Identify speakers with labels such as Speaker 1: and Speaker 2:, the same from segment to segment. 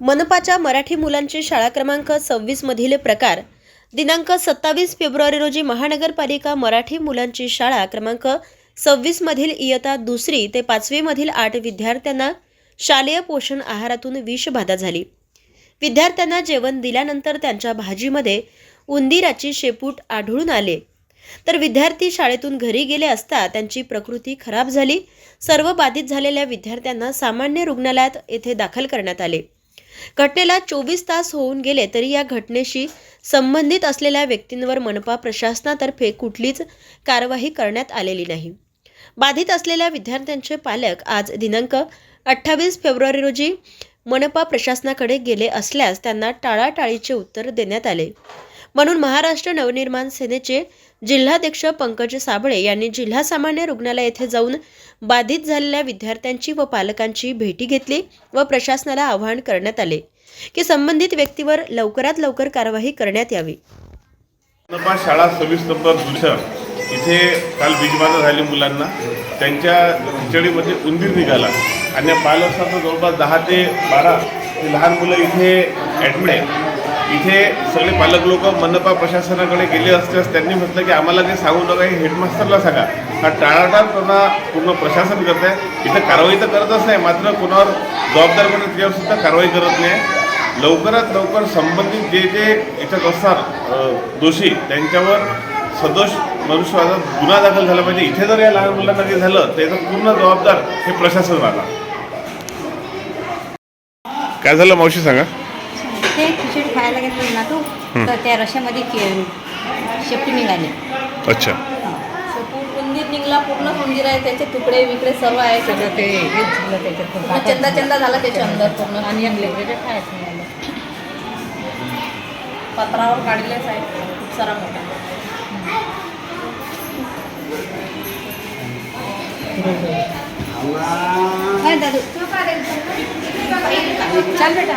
Speaker 1: मनपाच्या मराठी मुलांची शाळा क्रमांक सव्वीस मधील प्रकार दिनांक सत्तावीस फेब्रुवारी रोजी महानगरपालिका मराठी मुलांची शाळा क्रमांक सव्वीस मधील दुसरी ते पाचवी मधील आठ विद्यार्थ्यांना शालेय पोषण आहारातून विषबाधा झाली. विद्यार्थ्यांना जेवण दिल्यानंतर त्यांच्या भाजीमध्ये उंदीराची शेपूट आढळून आले. तर विद्यार्थी शाळेतून घरी गेले असता त्यांची प्रकृती खराब झाली. सर्व बाधित झालेल्या विद्यार्थ्यांना सामान्य रुग्णालयात येथे दाखल करण्यात आले. घटनेला चोवीस तास होऊन गेले तरी या घटनेशी संबंधित असलेल्या व्यक्तींवर मनपा प्रशासनातर्फे कुठलीच कारवाई करण्यात आलेली नाही. बाधित असलेल्या विद्यार्थ्यांचे पालक आज दिनांक अठ्ठावीस फेब्रुवारी रोजी मनपा प्रशासनाकडे गेले असल्यास त्यांना टाळाटाळीचे उत्तर देण्यात आले. म्हणून महाराष्ट्र नवनिर्माण सेनेचे जिल्हाध्यक्ष पंकज साबळे यांनी जिल्हा सामान्य रुग्णालय येथे जाऊन बाधित झालेल्या विद्यार्थ्यांची व पालकांची भेटी घेतली व प्रशासनाला आवाहन करण्यात आले की संबंधित व्यक्तीवर लवकरात लवकर कारवाई करण्यात यावी.
Speaker 2: शाळा सव्वीस नंबर इथे काल बीजबाधा झाली मुलांना. त्यांच्या खिचडीमध्ये उंदीर निघाला. आणि पालकांचं जवळपास दहा ते बारा. लहान मुलं इथे ॲडमिट आहे इथे सगळे पालक लोक मनपा प्रशासनाकडे गेले असल्यास त्यांनी म्हटलं की आम्हाला काही सांगू नका हे हेडमास्टरला सांगा. हा टाळाटाळ त्यांना पूर्ण प्रशासन करत आहे. इथं कारवाई तर करतच नाही मात्र कोणावर जबाबदारपणे त्याच्यावर सुद्धा कारवाई करत नाही. लवकरात लवकर संबंधित जे जे याच्यात असणार दोषी त्यांच्यावर सदोष मनुष्यवादात गुन्हा दाखल झाला पाहिजे. इथे जर या लहान मुलांना काही झालं तर याचा पूर्ण जबाबदार हे प्रशासन राहणार काय झालं मावशी सांगा.
Speaker 3: ते खिचडी खायला घेतली ना तू तर त्या रश्यामध्ये के- शेपटी निघाली.
Speaker 2: अच्छा.
Speaker 4: उंदीर निघला पूर्ण उंदीर आहे त्याचे तुकडे विकडे सर्व आहे.
Speaker 3: सगळं ते हेच झालं त्याच्यात.
Speaker 4: पूर्ण चंदा चंदा झाला त्याच्या अंदर पूर्ण.
Speaker 3: आणि एक खायचं.
Speaker 4: पत्रावर काढलेच आहे खूप सारा मोठा.
Speaker 3: काय दादू? चाल बेटा.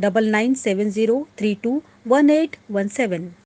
Speaker 5: 9970321817.